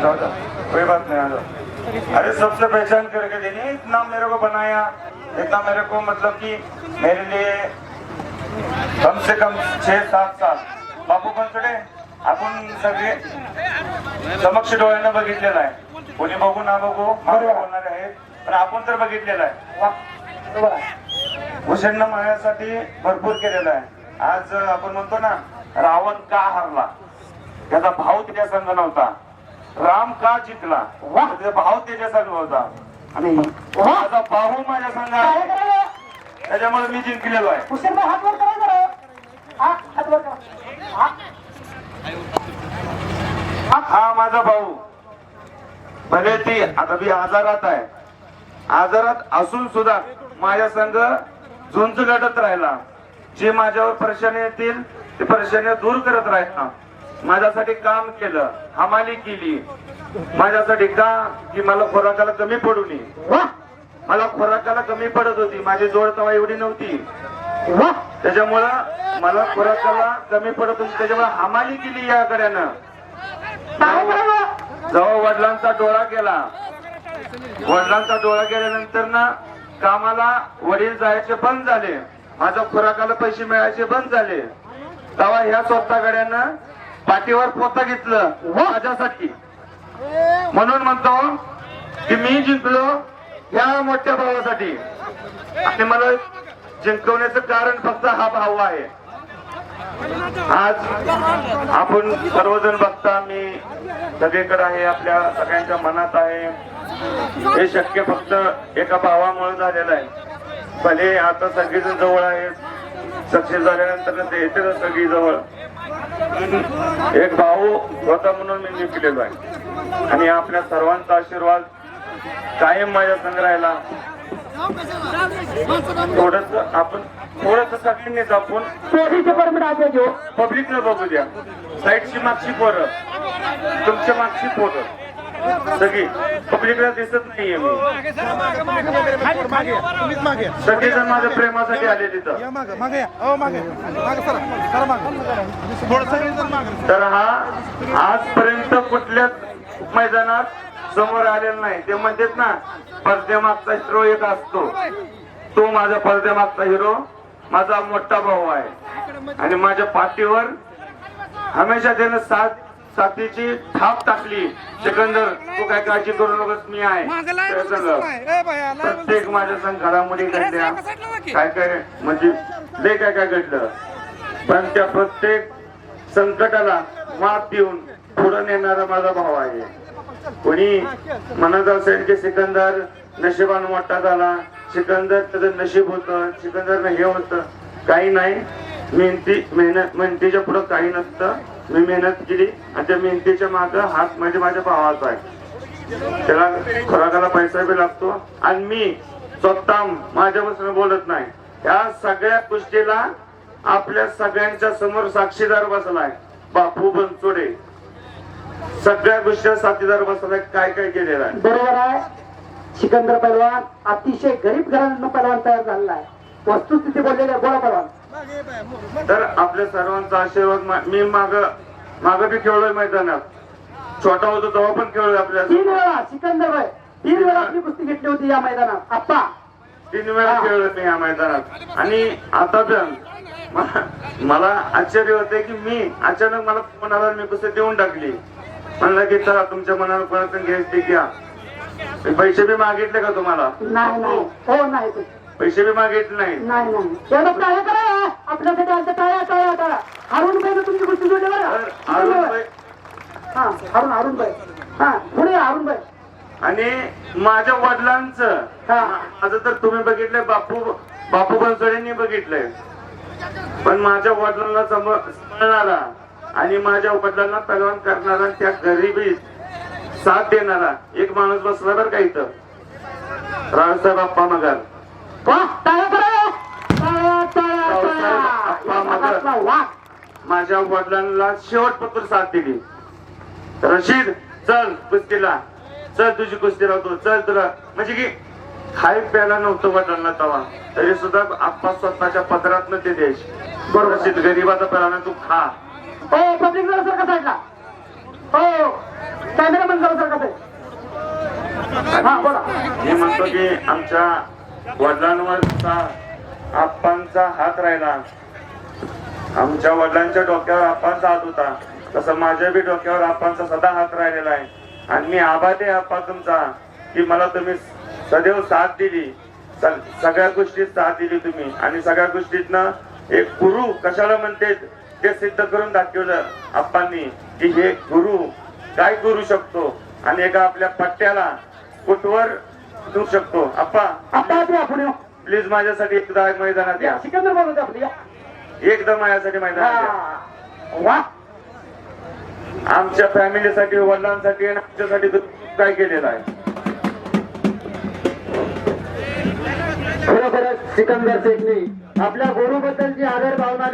जाओ जाओ कोई बात नहीं आ अरे सबसे पहचान करके देनी इतना मेरे को बनाया इतना मेरे को मतलब कि मेरे लिए कम से कम छह सात साल। बापू पंचडे आपण सगळे समक्ष डोळ्यानं बघितलेलं आहे. कोणी बघू ना बघू मागे बोलणारे आहेत पण आपण तर बघितलेलं आहे. भूषणनं माझ्यासाठी भरपूर केलेलं आहे. आज आपण म्हणतो ना रावण का हरला? त्याचा भाव त्याच्या संघ नव्हता. राम का जिंकला. त्याचा भाव त्याच्या संघ होता. आणि माझा भाऊ माझ्या संघ आहे. त्याच्यामुळे मी जिंकलेलो आहे. हुसेन हात वर करा जरा. हा हात वर करा. हा. हा. माझा भाऊ. भले ती आता मी आजारात आहे. आजारात असून सुद्धा माझ्या संघ झुंज लढत राहिला. जे माझ्यावर परेशानी येतील ते परेशानी दूर करत राहिला. माझ्यासाठी काम केलं हमाली केली. माझ्यासाठी का की मला खोराकाला कमी पडू नये मला खोराकाला कमी पडत होती माझी जोड तवा एवढी नव्हती. त्याच्यामुळं मला खोराकाला कमी पडत होती त्याच्यामुळे हमाली केली या करायचं जेव्हा वडिलांचा डोळा गेला वडिलांचा डोळा गेल्यानंतर ना कामाला वडील जायचे बंद झाले. माझ्या खुराकाला पैसे मिळायचे बंद झाले. तेव्हा ह्या स्वतः गड्यानं पाठीवर पोता घेतलं माझ्यासाठी. म्हणून म्हणतो की मी जिंकलो ह्या मोठ्या भावासाठी. आणि मला जिंकवण्याचं कारण फक्त हा भाऊ आहे. आज आपण सर्वजण बघता मी सगळीकडे आहे आपल्या सगळ्यांच्या मनात आहे. हे शक्य फक्त एका भावामुळे झालेलं आहे. भले आता सगळेजण जवळ आहेत. सक्सेस झाल्यानंतर ते येतील सगळी जवळ. एक भाऊ होता म्हणून मी जिंकलेलो आहे. आणि आपल्या सर्वांचा आशीर्वाद कायम माझ्या संग राहिला. थोडस आपण थोडस सगळ्यांनीच आपण पब्लिकला बघू द्या. साईडची मागची पोरं. तुमच्या मागची पोरं. सगळी पब्लिकला दिसत नाहीये मी. या. सगळेजण माझ्या प्रेमासाठी आले तिथं. या मागे मागे या. अहो मागे. मागे सरा सरा मागे. थोडं सगळेजण मागे. तर हा आजपर्यंत कुठल्याच मैदानात समोर आलेला नाही. ते म्हणतात ना पडद्यामागचा हिरो एक असतो. तो माझा पडद्यामागचा हिरो माझा मोठा भाऊ आहे. आणि माझ्या पाठीवर हमेशा त्यानं साथ साथीची थाप टाकली. सिकंदर तू काय काळजी करू नकोस मी आहे. प्रत्येक माझ्या संग घडामोडी घडल्या. काय काय म्हणजे लय काय काय घडलं. पण त्या प्रत्येक संकटाला मात देऊन पुढे नेणारा माझा भाव आहे. कोणी म्हणत असेल की सिकंदर नशिबान मोठा झाला. सिकंदर त्याचं नशीब होतं. सिकंदर हे होतं. काही नाही. मेहनती मेहनत मेहनतीच्या पुढे काही नसतं. मी मेहनत केली आणि त्या मेहनतीच्या माग हात म्हणजे माझ्या भावाचा आहे. त्याला खुराकाला पैसा बी लागतो आणि मी स्वतः माझ्यापासून बोलत नाही. या सगळ्या गोष्टीला आपल्या सगळ्यांच्या समोर साक्षीदार बसलाय बापू बनसोडे. सगळ्या गोष्टी साथीदार बसलाय काय काय केलेलं आहे? बरोबर आहे. सिकंदर पैलवान अतिशय गरीब घरांना पैलवान तयार झालेला आहे. वस्तुस्थिती बोललेली आहे. बोला पैलवान तर आपल्या सर्वांचा आशीर्वाद मा- माग माग बी खेळलोय मैदानात. छोटा होतो तेव्हा पण खेळलोय आपल्या तीन वेळा सिकंदर भाई तीन वेळा आपली कुस्ती घेतली होती या मैदानात. आप्पा. तीन वेळा खेळलोय मी या मैदानात. आणि आता पण मला आश्चर्य होते की मी अचानक मला फोन आला आणि मी कुस्ती देऊन टाकली. म्हणलं की चला तुमच्या मनाला कोणाचं घ्यायचे घ्या. पैसे बी मागितले का तुम्हाला? हो नाही. पैसे बी मागितले नाही आपल्यासाठी टाळ्या हारून पाहिजे तुमची गोष्टी जोडली बरं. तर अरुण भाई हा हारून हारून बाई. हा पुढे आणि माझ्या वडिलांचं. हा. माझं तर तुम्ही बघितलंय बापू बापू बनसोडेंनी बघितलंय. पण माझ्या वडिलांना सांभाळणारा आणि माझ्या वडिलांना पहलवान करणारा त्या गरिबीत साथ देणारा एक माणूस बसला बरं का इथं? रावसाहेब अप्पा मगर वाघ माझ्या वडिलांना शेवटपत्र साथ दिली. रशीद चल कुस्तीला. चल तुझी कुस्ती राहतो चल तुला. म्हणजे की खाई प्यायला नव्हतं वडिलांना तवा. तरी सुद्धा आप्पा स्वतःच्या पदरात ते द्यायचे बरोबर. रशीद गरीबाचा पेला तू खा. हो पब्लिक जरा सारखा साईडला. हो कॅमेरामॅन जरा सर कसं हा बोला. मी म्हणतो की आमच्या वडिलांवरचा आप्पांचा हात राहिला. आमच्या वडिलांच्या डोक्यावर आप्पांचा हात होता. तसं माझ्या बी डोक्यावर आप्पांचा सदा हात राहिलेला आहे. आणि मी आभाते आप्पा तुमचा की मला तुम्ही सदैव साथ दिली. सगळ्या गोष्टीत साथ दिली तुम्ही. आणि सगळ्या गोष्टीतनं एक गुरु कशाला म्हणते ते सिद्ध करून दाखवलं आप्पांनी की हे गुरु काय करू शकतो? आणि एका आपल्या पट्ट्याला कुठवर देऊ शकतो? आप्पा. प्लीज माझ्यासाठी एकदा मैदानात या. सिकंदर आपली या एकदा माझ्यासाठी हा. वा. आमच्या फॅमिलीसाठी वडिलांसाठी आणि आमच्यासाठी काय केलेलं आहे? खरोखरच सिकंदर शेखनी आपल्या गुरुबद्दलची आदर भावना